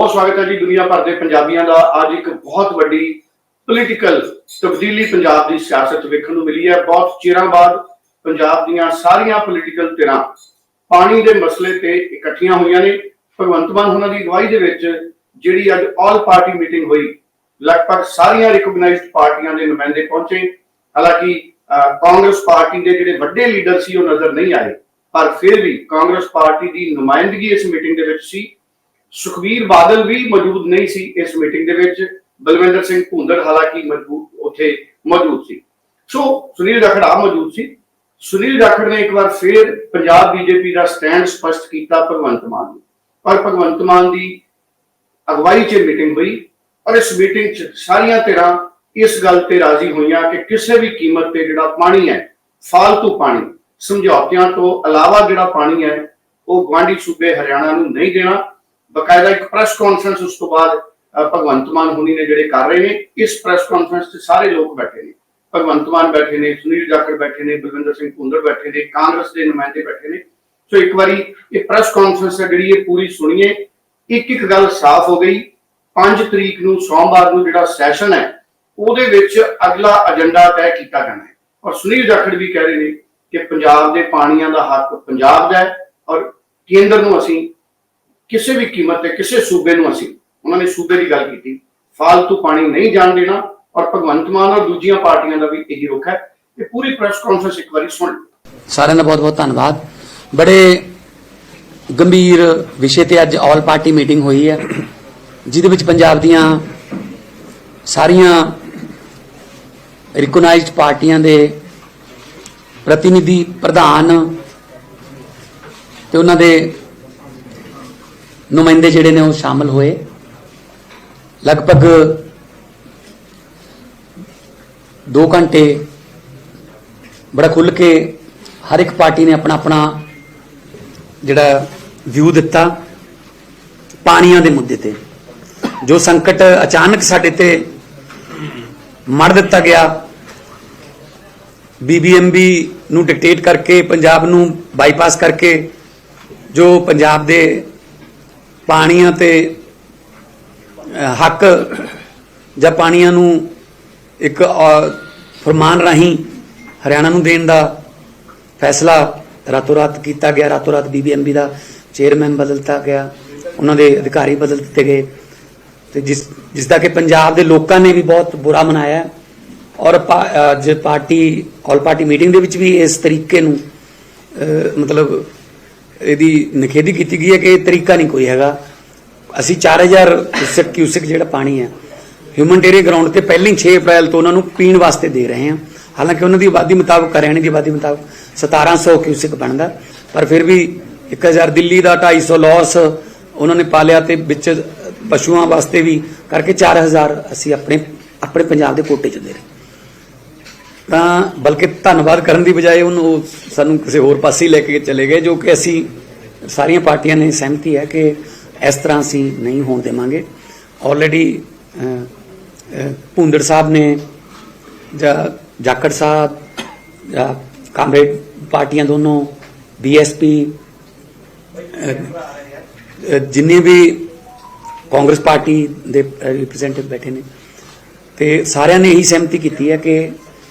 ਬਹੁਤ ਸਵਾਗਤ ਹੈ ਜੀ ਦੁਨੀਆ ਭਰ ਦੇ ਪੰਜਾਬੀਆਂ ਦਾ। ਅੱਜ ਇੱਕ ਬਹੁਤ ਵੱਡੀ ਪੋਲੀਟੀਕਲ ਤਬਦੀਲੀ ਪੰਜਾਬ ਦੀ ਸਿਆਸਤ ਵੇਖਣ ਨੂੰ ਮਿਲੀ ਹੈ। ਬਹੁਤ ਚਿਰਾਂ ਬਾਅਦ ਪੰਜਾਬ ਦੀਆਂ ਸਾਰੀਆਂ ਪੋਲੀਟੀਕਲ ਧਿਰਾਂ ਪਾਣੀ ਦੇ ਮਸਲੇ ਤੇ ਇਕੱਠੀਆਂ ਹੋਈਆਂ ਨੇ। ਭਗਵੰਤ ਮਾਨ ਉਹਨਾਂ ਦੀ ਅਗਵਾਈ ਦੇ ਵਿੱਚ ਜਿਹੜੀ ਅੱਜ ਆਲ ਪਾਰਟੀ ਮੀਟਿੰਗ ਹੋਈ, ਲਗਭਗ ਸਾਰੀਆਂ ਰਿਕਗਨਾਈਜ਼ਡ ਪਾਰਟੀਆਂ ਦੇ ਨੁਮਾਇੰਦੇ ਪਹੁੰਚੇ। ਹਾਲਾਂਕਿ ਕਾਂਗਰਸ ਪਾਰਟੀ ਦੇ ਜਿਹੜੇ ਵੱਡੇ ਲੀਡਰ ਸੀ, ਉਹ ਨਜ਼ਰ ਨਹੀਂ ਆਏ। ਪਰ ਫਿਰ ਵੀ ਕਾਂਗਰਸ ਪਾਰਟੀ ਦੀ ਨੁਮਾਇੰਦਗੀ ਇਸ ਮੀਟਿੰਗ ਦੇ ਵਿੱਚ ਸੀ। ਸੁਖਵੀਰ ਬਾਦਲ ਵੀ ਮੌਜੂਦ ਨਹੀਂ ਸੀ ਇਸ ਮੀਟਿੰਗ ਦੇ ਵਿੱਚ। ਬਲਵਿੰਦਰ ਸਿੰਘ ਭੁੰਦੜ ਹਾਲਾਂਕਿ ਮੌਜੂਦ ਉੱਥੇ ਮੌਜੂਦ ਸੀ। ਸੋ ਸੁਨੀਲ ਰਖੜਾ ਮੌਜੂਦ ਸੀ। ਸੁਨੀਲ ਜਾਖੜ ਨੇ ਇੱਕ ਵਾਰ ਫਿਰ ਪੰਜਾਬ ਬੀਜੇਪੀ ਦਾ ਸਟੈਂਡ ਸਪਸ਼ਟ ਕੀਤਾ ਭਗਵੰਤ ਮਾਨ ਨੂੰ। ਪਰ ਭਗਵੰਤ ਮਾਨ ਦੀ ਅਗਵਾਈ 'ਚ ਮੀਟਿੰਗ ਹੋਈ ਔਰ ਇਸ ਮੀਟਿੰਗ 'ਚ ਸਾਰੀਆਂ ਧਿਰਾਂ ਇਸ ਗੱਲ ਤੇ ਰਾਜ਼ੀ ਹੋਈਆਂ ਕਿ ਕਿਸੇ ਵੀ ਕੀਮਤ ਤੇ ਜਿਹੜਾ ਪਾਣੀ ਹੈ ਫालतू ਪਾਣੀ, ਸਮਝੌਤਿਆਂ ਤੋਂ ਇਲਾਵਾ ਜਿਹੜਾ ਪਾਣੀ ਹੈ, ਉਹ ਗਵਾਂਢੀ ਸੂਬੇ ਹਰਿਆਣਾ ਨੂੰ ਨਹੀਂ ਦੇਣਾ। ਬਕਾਇਦਾ ਇੱਕ ਪ੍ਰੈਸ ਕਾਨਫਰੰਸ ਉਸ ਤੋਂ ਬਾਅਦ ਭਗਵੰਤ ਮਾਨ ਹੁਣੀ ਨੇ ਜਿਹੜੇ ਕਰ ਰਹੇ ਨੇ, ਇਸ ਪ੍ਰੈਸ ਕਾਨਫਰੰਸ 'ਚ ਸਾਰੇ ਲੋਕ ਬੈਠੇ ਨੇ। ਭਗਵੰਤ ਮਾਨ ਬੈਠੇ ਨੇ, ਸੁਨੀਲ ਜਾਖੜ ਬੈਠੇ ਨੇ, ਬਲਵਿੰਦਰ ਸਿੰਘ ਭੁੰਦੜ ਬੈਠੇ ਨੇ, ਕਾਂਗਰਸ ਦੇ ਨੁਮਾਇੰਦੇ ਬੈਠੇ ਨੇ। ਸੋ ਇੱਕ ਵਾਰੀ ਇਹ ਪ੍ਰੈਸ ਕਾਨਫਰੰਸ ਹੈ ਜਿਹੜੀ ਇਹ ਪੂਰੀ ਸੁਣੀਏ, ਇੱਕ ਇੱਕ ਗੱਲ ਸਾਫ਼ ਹੋ ਗਈ। 5 ਤਰੀਕ ਨੂੰ ਸੋਮਵਾਰ ਨੂੰ ਜਿਹੜਾ ਸੈਸ਼ਨ ਹੈ, ਉਹਦੇ ਵਿੱਚ ਅਗਲਾ ਏਜੰਡਾ ਤੈਅ ਕੀਤਾ ਜਾਣਾ ਹੈ। ਔਰ ਸੁਨੀਲ ਜਾਖੜ ਵੀ ਕਹਿ ਰਹੇ ਨੇ ਕਿ ਪੰਜਾਬ ਦੇ ਪਾਣੀਆਂ ਦਾ ਹੱਕ ਪੰਜਾਬ ਦਾ ਹੈ ਔਰ ਕੇਂਦਰ ਨੂੰ ਅਸੀਂ ਕਿਸੇ ਵੀ ਕੀਮਤ ਤੇ ਕਿਸੇ ਸੂਬੇ ਨੂੰ ਅਸੀਂ, ਉਹਨਾਂ ਨੇ ਸੂਬੇ ਦੀ ਗੱਲ ਕੀਤੀ ਫालतू ਪਾਣੀ ਨਹੀਂ ਜਾਣ ਦੇਣਾ ਔਰ ਭਗਵੰਤ ਮਾਨ ਔਰ ਦੂਜੀਆਂ ਪਾਰਟੀਆਂ ਦਾ ਵੀ ਇਹੀ ਰੁਖ ਹੈ ਕਿ ਪੂਰੀ ਪ੍ਰੈਸ ਕਾਨਫਰੰਸ ਇੱਕ ਵਾਰੀ ਸੁਣ ਸਾਰਿਆਂ ਦਾ ਬਹੁਤ ਬਹੁਤ ਧੰਨਵਾਦ। ਬੜੇ ਗੰਭੀਰ ਵਿਸ਼ੇ ਤੇ ਅੱਜ ਆਲ ਪਾਰਟੀ ਮੀਟਿੰਗ ਹੋਈ ਹੈ, ਜਿਹਦੇ ਵਿੱਚ ਪੰਜਾਬ ਦੀਆਂ ਸਾਰੀਆਂ ਰਿਕਗਨਾਈਜ਼ਡ ਪਾਰਟੀਆਂ ਦੇ ਪ੍ਰਤੀਨਿਧੀ ਪ੍ਰਧਾਨ ਤੇ ਉਹਨਾਂ ਦੇ ਨੁਮਾਇੰਦੇ ਜਿਹੜੇ ਨੇ ਉਹ ਸ਼ਾਮਲ ਹੋਏ। ਲਗਭਗ 2 ਘੰਟੇ ਬੜਾ ਖੁੱਲ ਕੇ ਹਰ ਇੱਕ ਪਾਰਟੀ ਨੇ ਆਪਣਾ ਆਪਣਾ ਜਿਹੜਾ ਵਿਊ ਦਿੱਤਾ ਪਾਣੀਆਂ ਦੇ ਮੁੱਦੇ ਤੇ। ਜੋ ਸੰਕਟ ਅਚਾਨਕ ਸਾਡੇ ਤੇ ਮੜ ਦਿੱਤਾ ਗਿਆ ਬੀਬੀਐਮਬੀ ਨੂੰ ਡਿਕਟੇਟ ਕਰਕੇ, ਪੰਜਾਬ ਨੂੰ ਬਾਈਪਾਸ ਕਰਕੇ, ਜੋ ਪੰਜਾਬ ਦੇ ਪਾਣੀਆਂ ਤੇ ਹੱਕ ਜਾਂ ਪਾਣੀਆਂ ਨੂੰ ਇੱਕ ਅਹ, ਫਰਮਾਨ ਰਾਹੀਂ ਹਰਿਆਣਾ ਨੂੰ ਦੇਣ ਦਾ ਫੈਸਲਾ ਰਾਤੋਂ ਰਾਤ ਕੀਤਾ ਗਿਆ। ਰਾਤੋਂ ਰਾਤ ਬੀਬੀਐਮਬੀ ਦਾ ਚੇਅਰਮੈਨ ਬਦਲਤਾ ਗਿਆ। ਉਹਨਾਂ ਦੇ ਅਧਿਕਾਰੀ ਬਦਲ ਦਿੱਤੇ ਗਏ। ਤੇ ਜਿਸ ਜਿਸ ਦਾ ਕਿ ਪੰਜਾਬ ਦੇ ਲੋਕਾਂ ਨੇ ਵੀ ਬਹੁਤ ਬੁਰਾ ਮਨਾਇਆ ਔਰ ਪਾ- ਅੱਜ ਪਾਰਟੀ ਆਲ ਪਾਰਟੀ ਮੀਟਿੰਗ ਦੇ ਵਿੱਚ ਵੀ ਇਸ ਤਰੀਕੇ ਨੂੰ ਮਤਲਬ ਇਹਦੀ ਨਿਖੇਧੀ ਕੀਤੀ ਗਈ ਹੈ ਕਿ ਇਹ ਤਰੀਕਾ ਨਹੀਂ ਕੋਈ ਹੈਗਾ। ਅਸੀਂ 4000 ਕਿਊਸਕ ਕਿਊਸਕ ਜਿਹੜਾ ਪਾਣੀ ਹੈ ਹਿਊਮਨਟੇਰੀਅਨ ਗਰਾਊਂਡ ਤੇ ਪਹਿਲਾਂ ਹੀ 6 ਅਪ੍ਰੈਲ ਤੋਂ ਉਹਨਾਂ ਨੂੰ ਪੀਣ ਵਾਸਤੇ ਦੇ ਰਹੇ ਹਾਂ। ਹਾਲਾਂਕਿ ਉਹਨਾਂ ਦੀ ਆਬਾਦੀ ਮੁਤਾਬਕ, ਹਰਿਆਣੇ ਦੀ ਆਬਾਦੀ ਮੁਤਾਬਕ 1700 ਕਿਊਸਕ ਬਣਦਾ। ਪਰ ਫਿਰ ਵੀ 1000 ਦਿੱਲੀ ਦਾ 250 ਲਾਸ ਉਹਨਾਂ ਨੇ ਪਾਲਿਆ ਤੇ ਵਿੱਚ ਪਸ਼ੂਆਂ ਵਾਸਤੇ ਵੀ, ਕਰਕੇ 4000 ਅਸੀਂ ਆਪਣੇ ਆਪਣੇ ਪੰਜਾਬ ਦੇ ਕੋਟੇ ਚ ਦੇ ਰਹੇ ਤਾਂ ਬਲਕਿ ਧੰਨਵਾਦ ਕਰਨ ਦੀ ਬਜਾਏ ਉਹਨੂੰ ਉਹ ਸਾਨੂੰ ਕਿਸੇ ਹੋਰ ਪਾਸੇ ਲੈ ਕੇ ਚਲੇ ਗਏ, ਜੋ ਕਿ ਅਸੀਂ ਸਾਰੀਆਂ ਪਾਰਟੀਆਂ ਨੇ ਸਹਿਮਤੀ ਹੈ ਕਿ ਇਸ ਤਰ੍ਹਾਂ ਅਸੀਂ ਨਹੀਂ ਹੋਣ ਦੇਵਾਂਗੇ। ਆਲਰੇਡੀ ਭੁੰਦੜ ਸਾਹਿਬ ਨੇ ਜਾਂ ਜਾਖੜ ਸਾਹਿਬ ਜਾਂ ਕਾਮਰੇਡ ਪਾਰਟੀਆਂ ਦੋਨੋਂ ਬੀਐਸਪੀ ਜਿੰਨੇ ਵੀ ਕਾਂਗਰਸ ਪਾਰਟੀ ਦੇ ਰਿਪਰੈਜ਼ੈਂਟੇਟਿਵ ਬੈਠੇ ਨੇ, ਤੇ ਸਾਰਿਆਂ ਨੇ ਇਹੀ ਸਹਿਮਤੀ ਕੀਤੀ ਹੈ ਕਿ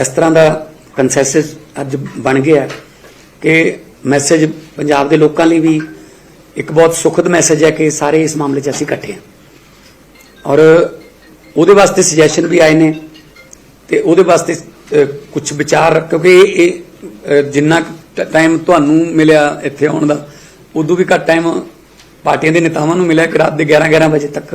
ਇਸ ਤਰ੍ਹਾਂ ਦਾ ਕੰਸੈਂਸਸ ਅੱਜ ਬਣ ਗਿਆ ਕਿ ਮੈਸੇਜ ਪੰਜਾਬ ਦੇ ਲੋਕਾਂ ਲਈ ਵੀ ਇੱਕ ਬਹੁਤ ਸੁਖਦ ਮੈਸੇਜ ਹੈ ਕਿ ਸਾਰੇ ਇਸ ਮਾਮਲੇ 'ਚ ਅਸੀਂ ਇਕੱਠੇ ਹਾਂ। ਔਰ ਉਹਦੇ ਵਾਸਤੇ ਸੁਜੈਸ਼ਨ ਵੀ ਆਏ ਨੇ ਤੇ ਉਹਦੇ ਵਾਸਤੇ ਕੁਝ ਵਿਚਾਰ, ਕਿਉਂਕਿ ਇਹ ਜਿੰਨਾ ਟਾਈਮ ਤੁਹਾਨੂੰ ਮਿਲਿਆ ਇੱਥੇ ਆਉਣ ਦਾ, ਉਦੋਂ ਵੀ ਘੱਟ ਟਾਈਮ ਪਾਰਟੀਆਂ ਦੇ ਨੇਤਾਵਾਂ ਨੂੰ ਮਿਲਿਆ ਕਿ ਰਾਤ ਦੇ 11 11 ਵਜੇ ਤੱਕ।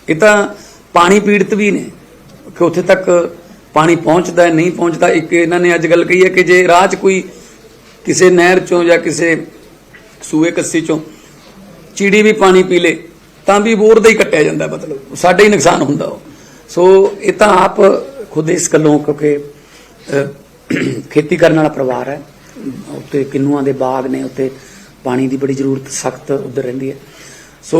ਇਹ ਤਾਂ ਪਾਣੀ ਪੀੜਤ ਵੀ ਨੇ। ਕਿ ਉੱਥੇ ਤੱਕ ਪਾਣੀ ਪਹੁੰਚਦਾ ਹੈ, ਨਹੀਂ ਪਹੁੰਚਦਾ, ਇੱਕ ਇਹਨਾਂ ਨੇ ਅੱਜ ਗੱਲ ਕਹੀ ਹੈ ਕਿ ਜੇ ਰਾਹ 'ਚ ਕੋਈ ਕਿਸੇ ਨਹਿਰ ਚੋਂ ਜਾਂ ਕਿਸੇ ਸੂਏ ਕੱਸੀ ਚੋਂ ਚਿੜੀ ਵੀ ਪਾਣੀ ਪੀ ਲੇ, ਤਾਂ ਵੀ ਬੋਰ ਦਾ ਹੀ ਕੱਟਿਆ ਜਾਂਦਾ ਮਤਲਬ। ਸਾਡੇ ਹੀ ਨੁਕਸਾਨ ਹੁੰਦਾ ਉਹ। ਸੋ ਇਹ ਤਾਂ ਆਪ ਖੁਦ ਇਸ ਗੱਲੋਂ ਕਿਉਂਕਿ ਖੇਤੀ ਕਰਨ ਵਾਲਾ ਪਰਿਵਾਰ ਹੈ। ਉੱਤੇ ਕਿੰਨੂਆਂ ਦੇ ਬਾਗ ਨੇ ਉੱਤੇ ਪਾਣੀ ਦੀ ਬੜੀ ਜ਼ਰੂਰਤ ਸਖਤ ਉਧਰ ਰਹਿੰਦੀ ਹੈ। ਸੋ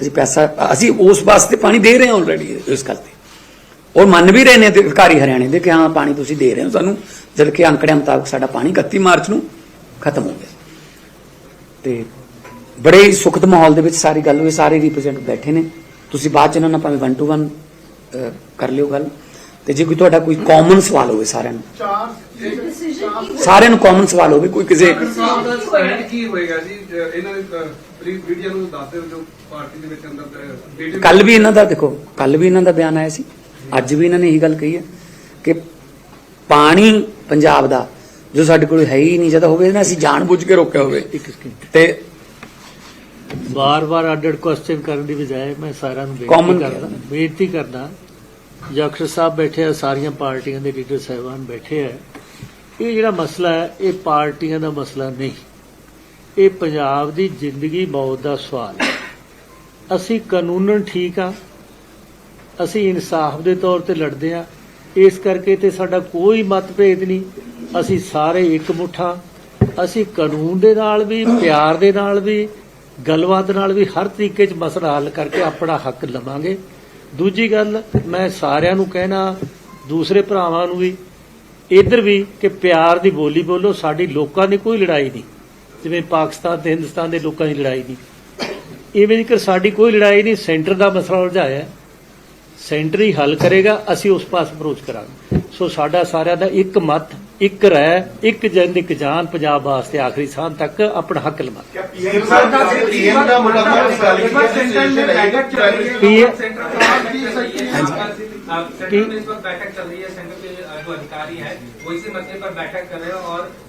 ਅਸੀਂ ਪੈਸਾ, ਅਸੀਂ ਉਸ ਵਾਸਤੇ ਪਾਣੀ ਦੇ ਰਹੇ ਹਾਂ ਆਲਰੇਡੀ ਇਸ ਗੱਲ ਤੇ। ਔਰ ਮੰਨ ਵੀ ਰਹੇ ਨੇ ਅਧਿਕਾਰੀ ਹਰਿਆਣੇ ਦੇ ਕਿ ਹਾਂ, ਪਾਣੀ ਤੁਸੀਂ ਦੇ ਰਹੇ ਹੋ, ਸਾਨੂੰ ਜਦ ਕਿ ਅੰਕੜਿਆਂ ਮੁਤਾਬਕ ਸਾਡਾ ਪਾਣੀ 31 ਮਾਰਚ ਨੂੰ ਖਤਮ ਹੋ ਗਿਆ। ਤੇ ਬੜੇ ਹੀ ਸੁਖਦ ਮਾਹੌਲ ਦੇ ਵਿੱਚ ਸਾਰੀ ਗੱਲ ਹੋਈ, ਸਾਰੇ ਰਿਪਰੈਜ਼ੈਂਟ ਬੈਠੇ ਨੇ। ਤੁਸੀਂ ਬਾਅਦ ਚ ਇਹਨਾਂ ਨਾਲ ਭਾਵੇਂ 1 ਟੂ 1 ਕਰ ਲਿਓ ਗੱਲ। ਤੇ ਜੇ ਕੋਈ ਤੁਹਾਡਾ ਕੋਈ ਕਾਮਨ ਸਵਾਲ ਹੋਵੇ ਸਾਰਿਆਂ ਨੂੰ। ਸਾਰਿਆਂ ਨੂੰ ਕਾਮਨ ਸਵਾਲ ਹੋਵੇ ਕੋਈ ਕਿਸੇ ਸਾਹਿਬ ਦਾ ਸਟੈਂਡ ਕੀ ਹੋਏਗਾ ਜੀ? ਜ- ਇਹਨਾਂ ਦੇ ਬਰੀਫ ਮੀਡੀਆ ਨੂੰ ਦੱਸ ਦਿਓ ਜੋ ਪਾਰਟੀ ਦੇ ਵਿੱਚ ਅੰਦਰ meeting- ਕੱਲ ਵੀ ਇਹਨਾਂ ਦਾ ਦੇਖੋ ਕੱਲ ਵੀ ਇਹਨਾਂ ਦਾ ਬਿਆਨ ਆਇਆ ਸੀ। ਅੱਜ ਵੀ ਇਹਨਾਂ ਨੇ ਇਹੀ ਗੱਲ ਕਹੀ ਹੈ ਕਿ ਪਾਣੀ ਪੰਜਾਬ ਦਾ ਜੋ ਸਾਡੇ ਕੋਲ ਹੈ ਹੀ ਨਹੀਂ ਜਦੋਂ ਹੋਵੇ ਨਾ ਅਸੀਂ ਜਾਣਬੁੱਝ ਕੇ ਰੋਕਿਆ ਹੋਵੇ। ਤੇ ਬਾਰ-ਬਾਰ ਅੱਡ-ਅੱਡ ਕੁਐਸਚਨ ਕਰਨ ਦੀ ਬਜਾਏ ਮੈਂ ਸਾਰਿਆਂ ਨੂੰ ਬੇਨਤੀ ਕਰਦਾ ਬੇਨਤੀ ਕਰਦਾ ਜਾਖੜ ਸਾਹਿਬ ਬੈਠੇ ਆ, ਸਾਰੀਆਂ ਪਾਰਟੀਆਂ ਦੇ ਲੀਡਰ ਸਾਹਿਬਾਨ ਬੈਠੇ ਆ। ਇਹ ਜਿਹੜਾ ਮਸਲਾ ਹੈ, ਇਹ ਪਾਰਟੀਆਂ ਦਾ ਮਸਲਾ ਨਹੀਂ। ਇਹ ਪੰਜਾਬ ਦੀ ਜ਼ਿੰਦਗੀ ਮੌਤ ਦਾ ਸਵਾਲ ਹੈ। ਅਸੀਂ ਕਾਨੂੰਨਨ ਠੀਕ ਆ, ਅਸੀਂ ਇਨਸਾਫ ਦੇ ਤੌਰ ਤੇ ਲੜਦੇ ਆ। ਇਸ ਕਰਕੇ ਤੇ ਸਾਡਾ ਕੋਈ ਮਤਭੇਦ ਨਹੀਂ। ਅਸੀਂ ਸਾਰੇ ਇੱਕ ਮੁੱਠਾ। ਅਸੀਂ ਕਾਨੂੰਨ ਦੇ ਨਾਲ ਵੀ, ਪਿਆਰ ਦੇ ਨਾਲ ਵੀ, ਗੱਲਬਾਤ ਨਾਲ ਵੀ ਹਰ ਤਰੀਕੇ 'ਚ ਮਸਲਾ ਹੱਲ ਕਰਕੇ ਆਪਣਾ ਹੱਕ ਲਵਾਂਗੇ। ਦੂਜੀ ਗੱਲ, ਮੈਂ ਸਾਰਿਆਂ ਨੂੰ ਕਹਿਣਾ, ਦੂਸਰੇ ਭਰਾਵਾਂ ਨੂੰ ਵੀ, ਇੱਧਰ ਵੀ ਕਿ ਪਿਆਰ ਦੀ ਬੋਲੀ ਬੋਲੋ, ਸਾਡੀ ਲੋਕਾਂ ਦੀ ਕੋਈ ਲੜਾਈ ਨਹੀਂ। ਜਿਵੇਂ ਪਾਕਿਸਤਾਨ ਤੇ ਹਿੰਦੁਸਤਾਨ ਦੇ ਲੋਕਾਂ ਦੀ ਲੜਾਈ ਨਹੀਂ। ਇਵੇਂ ਦੀ ਕਿ ਸਾਡੀ ਕੋਈ ਲੜਾਈ ਨਹੀਂ, ਸੈਂਟਰ ਦਾ ਮਸਲਾ ਉਲਝਾਇਆ ਸੈਂਟਰ ਹੀ ਹੱਲ ਕਰੇਗਾ, ਅਸੀਂ ਉਸ ਪਾਸ ਅਪਰੋਚ ਕਰਾਂਗੇ। ਸੋ ਸਾਡਾ ਸਾਰਿਆਂ ਦਾ ਇੱਕ ਮਤ ਇੱਕ ਰਹਿ ਇੱਕ ਜਿੰਦ ਇੱਕ ਜਾਨ ਪੰਜਾਬ ਵਾਸਤੇ ਆਖਰੀ ਸਾਹ ਤੱਕ ਆਪਣਾ ਹੱਕ ਲਵਾਂਗੇ ਪੀਐਮ ਸਾਹਿਬ ਦਾ ਪੀਐਮ ਦਾ ਮੁਲਾਕਾਤ ਦੀ ਗੱਲ ਕੀਤੀ ਹੈ ਸਿਚੁਏਸ਼ਨ ਹੈ ਕਿ पी- सेंटर में इस वक्त बैठक चल रही है सेंटर के जो अधिकारी है वो इसी मसले पर बैठक कर रहे हैं और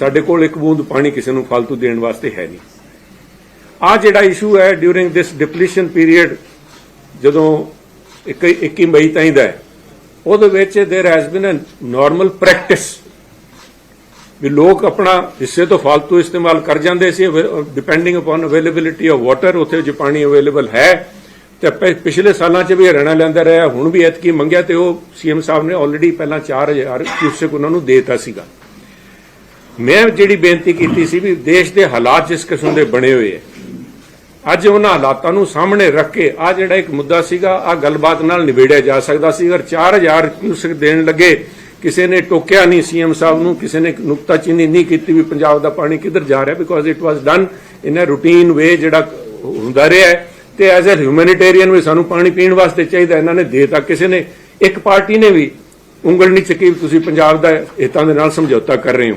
ਸਾਡੇ ਕੋਲ ਇੱਕ ਬੂੰਦ ਪਾਣੀ ਕਿਸੇ ਨੂੰ ਫालतू ਦੇਣ ਵਾਸਤੇ ਹੈ ਨਹੀਂ। ਆ ਜਿਹੜਾ ਇਸ਼ੂ ਹੈ ਡਿਊਰਿੰਗ ਦਿਸ ਡਿਪਲੀਸ਼ਨ ਪੀਰੀਅਡ ਜਦੋਂ 21 ਮਈ ਤਾਈਂ ਦਾ ਉਹਦੇ ਵਿੱਚ there has been a normal practice ਵੀ ਲੋਕ ਆਪਣਾ ਹਿੱਸੇ ਤੋਂ ਫालतू ਇਸਤੇਮਾਲ ਕਰ ਜਾਂਦੇ ਸੀ depending upon availability of water ਉੱਥੇ ਜੇ ਪਾਣੀ ਅਵੇਲੇਬਲ ਹੈ, ਤੇ ਪਿਛਲੇ ਸਾਲਾਂ 'ਚ ਵੀ ਹਰਿਆਣਾ ਲੈਂਦਾ ਰਿਹਾ, ਹੁਣ ਵੀ ਐਤਕੀ ਮੰਗਿਆ ਤੇ ਉਹ ਸੀਐਮ ਸਾਹਿਬ ਨੇ ਆਲਰੇਡੀ ਪਹਿਲਾਂ 4000 ਕਿਊਸਕ ਉਹਨਾਂ ਨੂੰ ਦੇਤਾ ਸੀਗਾ। ਮੈਂ ਜਿਹੜੀ ਬੇਨਤੀ ਕੀਤੀ ਸੀ ਵੀ ਦੇਸ਼ ਦੇ ਹਾਲਾਤ ਜਿਸ ਕਿਸਮ ਦੇ ਬਣੇ ਹੋਏ ਹੈ ਅੱਜ ਉਹਨਾਂ ਹਾਲਾਤਾਂ ਨੂੰ ਸਾਹਮਣੇ ਰੱਖ ਕੇ ਆ ਜਿਹੜਾ ਇੱਕ ਮੁੱਦਾ ਸੀਗਾ ਆ ਗੱਲਬਾਤ ਨਾਲ ਨਿਬੇੜਿਆ ਜਾ ਸਕਦਾ ਸੀ। ਅਗਰ 4000 ਕਿਊਸੈਕ ਦੇਣ ਲੱਗੇ, ਕਿਸੇ ਨੇ ਟੋਕਿਆ ਨਹੀਂ ਸੀਐਮ ਸਾਹਿਬ ਨੂੰ, ਕਿਸੇ ਨੇ ਨੁਕਤਾਚੀਨੀ ਨਹੀਂ ਕੀਤੀ ਵੀ ਪੰਜਾਬ ਦਾ ਪਾਣੀ ਕਿੱਧਰ ਜਾ ਰਿਹਾ because it was done in a routine way ਜਿਹੜਾ ਹੁੰਦਾ ਰਿਹਾ ਹੈ। ਤੇ ਐਜ਼ ਅ ਹਿਊਮੈਨਿਟੇਰੀਅਨ ਵੀ ਸਾਨੂੰ ਪਾਣੀ ਪੀਣ ਵਾਸਤੇ ਚਾਹੀਦਾ, ਇਹਨਾਂ ਨੇ ਦੇਤਾ। ਕਿਸੇ ਨੇ, ਇੱਕ ਪਾਰਟੀ ਨੇ ਵੀ ਉਂਗਲ ਨਹੀਂ ਚੱਕੀ ਵੀ ਤੁਸੀਂ ਪੰਜਾਬ ਦਾ ਹਿੱਤਾਂ ਦੇ ਨਾਲ ਸਮਝੌਤਾ ਕਰ ਰਹੇ ਹੋ।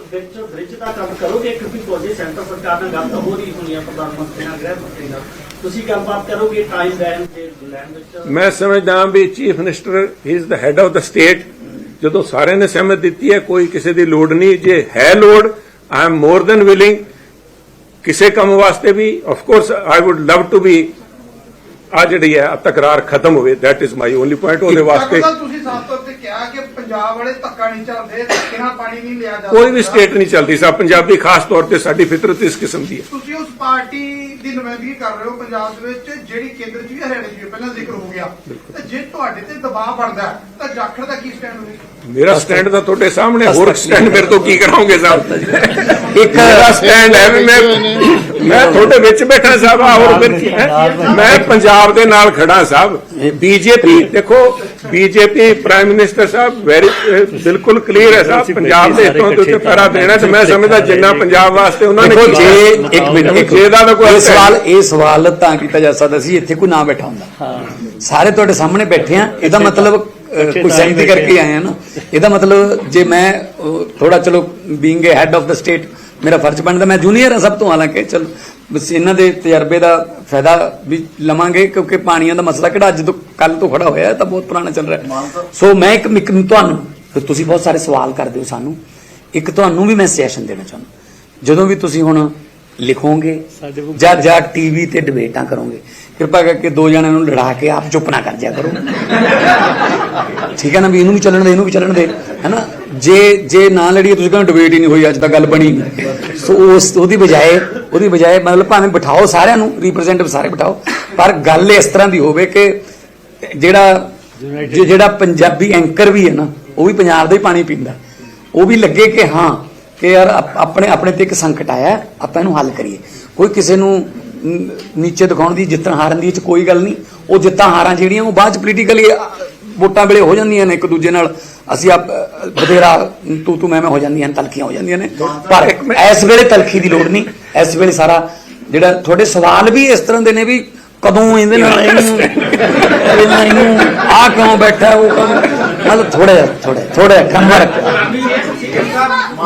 ਕੰਮ ਕਰੋਗੇ ਕਿਉਂਕਿ ਤੁਹਾਡੀ ਸੈਂਟਰ ਸਰਕਾਰ ਨਾਲ ਗੱਲ ਤਾਂ ਹੋ ਰਹੀ ਹੋਣੀ ਹੈ ਪ੍ਰਧਾਨ ਮੰਤਰੀ ਨਾਲ ਗ੍ਰਹਿ ਮੰਤਰੀ ਨਾਲ। ਤੁਸੀਂ ਗੱਲਬਾਤ ਕਰੋਗੇ ਟਾਈਮ ਲੈਣ ਤੇ ਲੈਣ ਵਿੱਚ? ਮੈਂ ਸਮਝਦਾ ਹਾਂ ਵੀ chief minister is the head of the state ਜਦੋਂ ਸਾਰਿਆਂ ਨੇ ਸਹਿਮਤ ਦਿੱਤੀ ਹੈ ਕੋਈ ਕਿਸੇ ਦੀ ਲੋੜ ਨਹੀਂ। ਜੇ ਹੈ ਲੋੜ I am more than willing ਕਿਸੇ ਕੰਮ ਵਾਸਤੇ ਵੀ of course I would love to be ਆ ਜਿਹੜੀ ਹੈ ਤਕਰਾਰ ਖਤਮ ਹੋਵੇ। That is my only point ਉਹਦੇ ਵਾਸਤੇ ਤੁਸੀਂ ਸਾਫ਼ ਤੌਰ ਤੇ ਕਿਹਾ ਕਿ ਪੰਜਾਬ ਵਾਲੇ ਧੱਕਾ ਨਹੀਂ ਚੱਲਦੇ। ਧੱਕੇ ਨਾਲ ਪਾਣੀ ਨਹੀਂ ਲਿਆ ਜਾਂਦਾ ਕੋਈ ਵੀ ਸਟੇਟ ਨਹੀਂ ਚੱਲਦੀ ਸਾ ਪੰਜਾਬੀ ਖਾਸ ਤੌਰ ਤੇ ਸਾਡੀ ਫਿਤਰਤ ਇਸ ਕਿਸਮ ਦੀ ਹੈ। ਤੁਸੀਂ ਉਸ ਪਾਰਟੀ ਦੀ ਨੁਮਾਇੰਦਗੀ ਕਰ ਰਹੇ ਹੋ ਪੰਜਾਬ ਦੇ ਵਿੱਚ ਜਿਹੜੀ ਕੇਂਦਰ 'ਚ ਵੀ ਹਰਿਆਣੇ 'ਚ ਵੀ ਪਹਿਲਾਂ ਜ਼ਿਕਰ ਹੋ ਗਿਆ। ਤੇ ਜੇ ਤੁਹਾਡੇ ਤੇ ਦਬਾਅ ਬਣਦਾ ਹੈ, ਤਾਂ ਜਾਖੜ ਦਾ ਕੀ ਸਟੈਂਡ ਹੋਵੇਗਾ ਮੇਰਾ ਸਟੈਂਡ ਤਾਂ ਤੁਹਾਡੇ ਸਾਹਮਣੇ ਹੋਰ ਸਟੈਂਡ ਮੇਰੇ ਤੋਂ ਕੀ ਕਰਾਉਂਗੇ ਸਾਹਿਬ ਇੱਕ ਮੇਰਾ ਸਟੈਂਡ ਹੈ ਵੀ ਮੈਂ ਮੈਂ ਤੁਹਾਡੇ ਵਿੱਚ ਬੈਠਾ ਸਾਹਿਬ ਆ ਹੋਰ ਫਿਰ ਕੀ ਹੈ? ਮੈਂ ਪੰਜਾਬ ਦੇ ਨਾਲ ਖੜਾ ਸਾਹਿਬ ਬੀਜੇਪੀ ਦੇਖੋ BJP prime minister Sahib very ਬਿਲਕੁਲ ਕਲੀਅਰ ਹੈ ਸਾਹਿਬ ਪੰਜਾਬ ਦੇ ਹਿੱਤੋਂ ਦੇ ਉੱਤੇ ਪੈਰਾ ਦੇਣਾ ਤੇ ਮੈਂ ਸਮਝਦਾ ਜਿੰਨਾ ਪੰਜਾਬ ਵਾਸਤੇ ਉਹਨਾਂ ਨੇ ਦੇਖੋ ਜੇ ਇੱਕ ਮਿੰਟ ਇੱਕ ਜੇ ਦਾ ਤਾਂ ਕੋਈ ਸਵਾਲ ਇਹ ਸਵਾਲ ਤਾਂ ਕੀਤਾ ਜਾ ਸਕਦਾ ਸੀ ਇੱਥੇ ਕੋਈ ਨਾ ਬੈਠਾ ਹੁੰਦਾ। ਸਾਰੇ ਤੁਹਾਡੇ ਸਾਹਮਣੇ ਬੈਠੇ ਆ ਇਹਦਾ ਮਤਲਬ ਕੋਈ ਸਹਿਮਤੀ ਕਰਕੇ ਆਏ ਆ ਨਾ। ਇਹਦਾ ਮਤਲਬ ਜੇ ਮੈਂ ਥੋੜਾ ਚਲੋ being a head of the state ਮੇਰਾ ਫਰਜ਼ ਬਣਦਾ ਮੈਂ ਜੂਨੀਅਰ ਹਾਂ ਸਭ ਤੋਂ ਹਾਲਾਂਕਿ ਚਲ ਬਸ ਇਹਨਾਂ ਦੇ ਤਜਰਬੇ ਦਾ ਫਾਇਦਾ ਵੀ ਲਵਾਂਗੇ ਕਿਉਂਕਿ ਪਾਣੀਆਂ ਦਾ ਮਸਲਾ ਕਿਹੜਾ ਅੱਜ ਤੋਂ ਕੱਲ ਤੋਂ ਖੜਾ ਹੋਇਆ ਹੈ ਤਾਂ ਬਹੁਤ ਪੁਰਾਣਾ ਚੱਲ ਰਿਹਾ। ਸੋ ਮੈਂ ਇੱਕ ਇੱਕ ਤੁਹਾਨੂੰ ਫਿਰ ਤੁਸੀਂ ਬਹੁਤ ਸਾਰੇ ਸਵਾਲ ਕਰਦੇ ਹੋ ਸਾਨੂੰ। ਇੱਕ ਤੁਹਾਨੂੰ ਵੀ ਮੈਂ ਸੈਸ਼ਨ ਦੇਣਾ ਚਾਹੁੰਦਾ। ਜਦੋਂ ਵੀ ਤੁਸੀਂ ਹੁਣ ਲਿਖੋਗੇ ਜਾਂ ਜਾਂ ਟੀਵੀ ਤੇ ਡਿਬੇਟਾਂ ਕਰੋਗੇ ਕਿਰਪਾ ਕਰਕੇ ਦੋ ਜਣਿਆਂ ਨੂੰ ਲੜਾ ਕੇ ਆਪ ਚੁੱਪ ਨਾ ਕਰ ਜਿਆ ਕਰੋ। ਠੀਕ ਹੈ ਨਾ ਵੀ ਇਹਨੂੰ ਵੀ ਚੱਲਣ ਦੇ ਇਹਨੂੰ ਵੀ ਚੱਲਣ ਦੇ ਹੈਨਾ? ਜੇ ਜੇ ਨਾ ਲੜੀਏ ਤੁਸੀਂ ਕਹਿੰਦੇ ਡਿਬੇਟ ਹੀ ਨਹੀਂ ਹੋਈ ਅੱਜ ਤੱਕ ਗੱਲ ਬਣੀ ਸੋ ਉਸ ਉਹਦੀ ਬਜਾਏ ਉਹਦੀ ਬਜਾਏ ਮਤਲਬ ਭਾਵੇਂ ਬਿਠਾਓ ਸਾਰਿਆਂ ਨੂੰ ਰਿਪਰੈਜ਼ੈਂਟੇਟਿਵ ਸਾਰੇ ਬਿਠਾਓ ਪਰ ਗੱਲ ਇਸ ਤਰ੍ਹਾਂ ਦੀ ਹੋਵੇ ਕਿ ਜਿਹੜਾ ਜਿਹੜਾ ਪੰਜਾਬੀ ਐਂਕਰ ਵੀ ਹੈ ਨਾ ਉਹ ਵੀ ਪੰਜਾਬ ਦਾ ਹੀ ਪਾਣੀ ਪੀਂਦਾ। ਉਹ ਵੀ ਲੱਗੇ ਕਿ ਹਾਂ ਕਿ ਯਾਰ ਆਪਣੇ ਆਪਣੇ ਤੇ ਇੱਕ ਸੰਕਟ ਆਇਆ ਆਪਾਂ ਇਹਨੂੰ ਹੱਲ ਕਰੀਏ। ਕੋਈ ਕਿਸੇ ਨੂੰ ਨੀਚੇ ਦਿਖਾਉਣ ਦੀ ਜਿੱਤਣ ਹਾਰਨ ਦੀ ਚ ਕੋਈ ਗੱਲ ਨਹੀਂ। ਉਹ ਜਿੱਤਾਂ ਹਾਰਾਂ ਜਿਹੜੀਆਂ ਉਹ ਬਾਅਦ ਚ ਪੋਲੀਟੀਕਲੀ ਵੋਟਾਂ ਵੇਲੇ ਹੋ ਜਾਂਦੀਆਂ ਨੇ ਇੱਕ ਦੂਜੇ ਨਾਲ। ਅਸੀਂ ਆਪ ਅ, ਬਥੇਰਾ ਤੂੰ ਤੂੰ ਮੈਂ ਮੈਂ ਹੋ ਜਾਂਦੀਆਂ ਨੇ ਤਲਖੀਆਂ ਹੋ ਜਾਂਦੀਆਂ ਨੇ। ਪਰ ਇਸ ਵੇਲੇ ਤਲਖੀ ਦੀ ਲੋੜ ਨਹੀਂ। ਇਸ ਵੇਲੇ ਸਾਰਾ ਜਿਹੜਾ ਤੁਹਾਡੇ ਸਵਾਲ ਵੀ ਇਸ ਤਰ੍ਹਾਂ ਦੇ ਨੇ ਵੀ ਕਦੋਂ ਇਹਦੇ ਨਾਲ ਇਹਨੂੰ ਇਹਦੇ ਨਾਲ ਇਹਨੂੰ ਆ? ਕਿਉਂ ਬੈਠਾ ਉਹ ਕਦੋਂ ਮਤਲਬ ਥੋੜਾ ਥੋੜਾ ਥੋੜਾ ਕੰਮ ਰੱਖੋ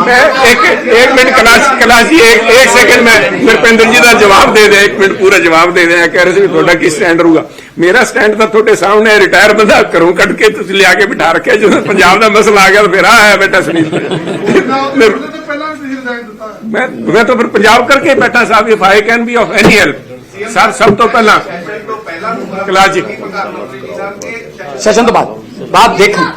मैं एक एक मिनट क्लास क्लास जी एक एक सेकंड में नरपिंदर जी ਦਾ ਜਵਾਬ ਦੇ ਦੇ ਇੱਕ ਮਿੰਟ ਪੂਰਾ ਜਵਾਬ ਦੇ ਦੇ ਕਹਿ ਰਹੇ ਸੀ ਵੀ ਤੁਹਾਡਾ ਕੀ ਸਟੈਂਡ ਰਹੂਗਾ ਮੇਰਾ ਸਟੈਂਡ ਤਾਂ ਤੁਹਾਡੇ ਸਾਹਮਣੇ ਰਿਟਾਇਰ ਬੰਦਾ ਘਰੋਂ ਕੱਢ ਕੇ ਤੁਸੀਂ ਲਿਆ ਕੇ ਬਿਠਾ ਰੱਖਿਆ ਜਦੋਂ ਪੰਜਾਬ ਦਾ ਮਸਲਾ ਆ ਗਿਆ ਤਾਂ ਫਿਰ ਆ ਆਇਆ ਬੇਟਾ ਸੁਨੀਲ ਉਹਦੇ ਤੋਂ ਪਹਿਲਾਂ ਵੀ ਤੁਸੀਂ ਰਿਜ਼ਾਈਨ ਦਿੱਤਾ ਹੈ। ਮੈਂ ਮੈਂ ਤਾਂ ਫਿਰ ਪੰਜਾਬ ਕਰਕੇ ਹੀ ਬੈਠਾ ਸਾਹਿਬ if I can be of any help sir ਸਭ ਤੋਂ ਪਹਿਲਾਂ ਤੋਂ ਪਹਿਲਾਂ ਕਲਾਸ ਜੀ ਪ੍ਰਧਾਨ ਮੰਤਰੀ ਜੀ ਸਾਹਿਬ ਨੇ ਸੈਸ਼ਨ ਤੋਂ ਬਾਅਦ बाप देख। हाँ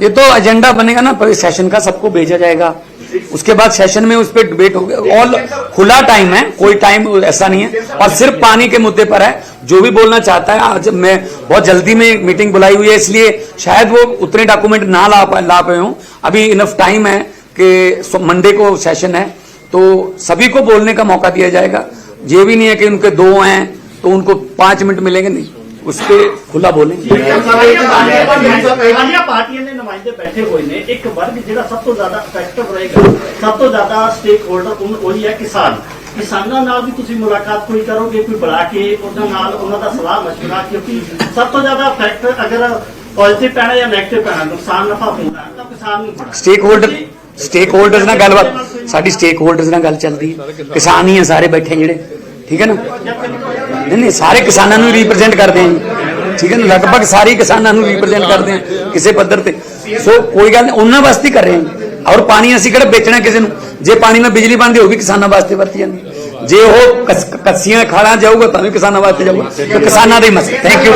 ये तो एजेंडा बनेगा ना पहले सेशन का सबको भेजा जाएगा। उसके बाद सेशन में उस पर डिबेट होगी। ऑल खुला टाइम है कोई टाइम ऐसा नहीं है। और सिर्फ़ पानी के मुद्दे पर है। जो भी बोलना चाहता है आज मैं बहुत जल्दी में मीटिंग बुलाई हुई है इसलिए शायद वो उतने डॉक्यूमेंट ना ला पा ला पाए हूँ। अभी इनफ टाइम है कि मंडे को सेशन है तो सभी को बोलने का मौका दिया जाएगा। ये भी नहीं है कि उनके दो हैं तो उनको पाँच मिनट मिलेंगे नहीं। उस पर खुला बोलेंगे पार्टियाँ ने नुमाइंदे बैठे हुए एक वर्ग जो सब तो ज़्यादा ज़्यादा स्टेक होल्डर है किसान। ਕਿਸਾਨਾਂ ਨਾਲ ਵੀ ਤੁਸੀਂ ਮੁਲਾਕਾਤ ਕੋਈ ਕਰੋਗੇ ਕੋਈ ਬੁਲਾ ਕੇ ਉਹਨਾਂ ਨਾਲ ਉਹਨਾਂ ਦਾ ਸਲਾਹ ਮਸ਼ਵਰਾ ਕਿਉਂਕਿ ਸਭ ਤੋਂ ਜ਼ਿਆਦਾ ਇਫੈਕਟ ਅਗਰ ਪੋਜ਼ਿਟਿਵ ਪੈਣਾ ਜਾਂ ਨੈਗੇਟਿਵ ਪੈਣਾ ਨੁਕਸਾਨ ਨਫਾ ਹੁੰਦਾ ਤਾਂ ਕਿਸਾਨ ਨੂੰ ਸਟੇਕ ਹੋਲਡਰ ਸਟੇਕ ਹੋਲਡਰਸ ਨਾਲ ਗੱਲਬਾਤ ਸਾਡੀ ਸਟੇਕ ਹੋਲਡਰਸ ਨਾਲ ਗੱਲ ਚੱਲਦੀ ਹੈ। ਕਿਸਾਨ ਹੀ ਆ ਸਾਰੇ ਬੈਠੇ ਜਿਹੜੇ ਠੀਕ ਹੈ ਨਾ? ਨਹੀਂ ਨਹੀਂ ਸਾਰੇ ਕਿਸਾਨਾਂ ਨੂੰ ਰਿਪਰੈਜ਼ੈਂਟ ਕਰਦੇ ਆ ਜੀ। ਠੀਕ ਹੈ ਨਾ? ਲਗਭਗ ਸਾਰੇ ਕਿਸਾਨਾਂ ਨੂੰ ਰਿਪਰੈਜ਼ੈਂਟ ਕਰਦੇ ਆ ਕਿਸੇ ਪੱਧਰ ਤੇ। ਸੋ ਕੋਈ ਗੱਲ ਨਹੀਂ ਉਹਨਾਂ ਵਾਸਤੇ ਕਰ ਰਹੇ ਹਾਂ ਔਰ ਪਾਣੀ ਅਸੀਂ ਕਿਹੜਾ ਵੇਚਣਾ ਕਿਸੇ ਨੂੰ? ਜੇ ਪਾਣੀ ਨਾਲ ਬਿਜਲੀ ਬਣਦੀ ਹੋਊਗੀ ਕਿਸਾਨਾਂ ਵਾਸਤੇ ਵਰਤੀ ਜਾਂਦੀ। ਜੇ ਉਹ ਕੱਸੀਆਂ ਖਾਲਾਂ ਜਾਊਗਾ ਤਾਂ ਵੀ ਕਿਸਾਨਾਂ ਵਾਸਤੇ ਜਾਊਗਾ। ਕਿਸਾਨਾਂ ਦਾ ਹੀ ਮਸਲਾ। Thank you